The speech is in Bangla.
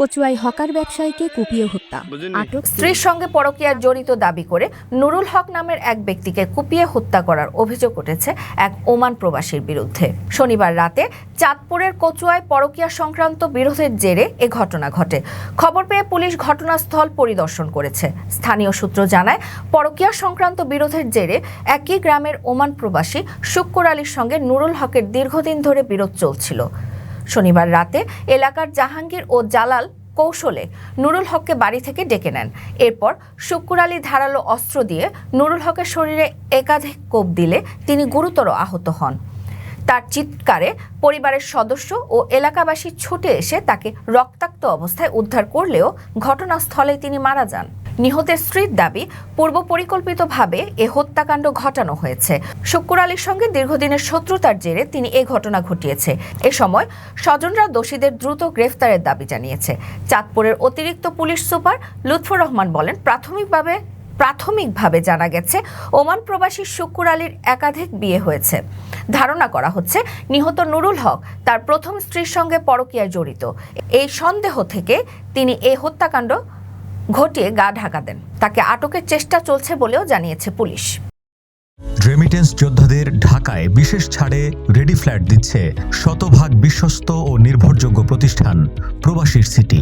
কচুয়ায় হকার ব্যবসায়ীকে কুপিয়ে হত্যা। আটক স্ত্রীর সঙ্গে পরকীয়ার জড়িত দাবি করে নুরুল হক নামের এক ব্যক্তিকে কুপিয়ে হত্যা করার অভিযোগ উঠেছে এক ওমান প্রবাসীর বিরুদ্ধে। শনিবার রাতে চাঁদপুরের কচুয়ায় পরকীয়া সংক্রান্ত বিরোধের জেরে এ ঘটনা ঘটে। খবর পেয়ে পুলিশ ঘটনাস্থল পরিদর্শন করেছে। স্থানীয় সূত্র জানায় পরকীয়া সংক্রান্ত বিরোধের জেরে একই গ্রামের ওমান প্রবাসী শুক্কুর আলীর সঙ্গে নুরুল হকের দীর্ঘদিন ধরে বিরোধ চলছিল। শনিবার রাতে এলাকার জাহাঙ্গীর ও জালাল কৌশলে নুরুল হককে বাড়ি থেকে ডেকে নেন। এরপর শুক্কুর আলী ধারালো অস্ত্র দিয়ে নুরুল হকের শরীরে একাধিক কোপ দিলে তিনি গুরুতর আহত হন। তার চিৎকারে পরিবারের সদস্য ও এলাকাবাসী ছুটে এসে তাকে রক্তাক্ত অবস্থায় উদ্ধার করলেও ঘটনাস্থলে তিনি মারা যান। নিহতের স্ত্রীর দাবি, পূর্ব পরিকল্পিতভাবে এ হত্যাকাণ্ড ঘটানো হয়েছে। শুক্কুর আলীর সঙ্গে দীর্ঘদিনের শত্রুতার জেরে তিনি এ ঘটনা ঘটিয়েছে। এ সময় স্বজনরা দোষীদের দ্রুত গ্রেফতারের দাবি জানিয়েছে। চাঁদপুরের অতিরিক্ত পুলিশ সুপার লুৎফর রহমান বলেন, প্রাথমিকভাবে প্রাথমিকভাবে জানা গেছে, ওমান প্রবাসী শুক্কুর আলীর একাধিক বিয়ে হয়েছে। ধারণা করা হচ্ছে, নিহত নুরুল হক তার প্রথম স্ত্রীর সঙ্গে পরকীয়ায় জড়িত। এই সন্দেহ থেকে তিনি এই হত্যাকাণ্ড ঘটিয়ে গা ঢাকা দেন। তাকে আটকের চেষ্টা চলছে বলেও জানিয়েছে পুলিশ। রেমিটেন্স যোদ্ধাদের ঢাকায় বিশেষ ছাড়ে রেডি ফ্ল্যাট দিচ্ছে শতভাগ বিশ্বস্ত ও নির্ভরযোগ্য প্রতিষ্ঠান প্রবাসীর সিটি।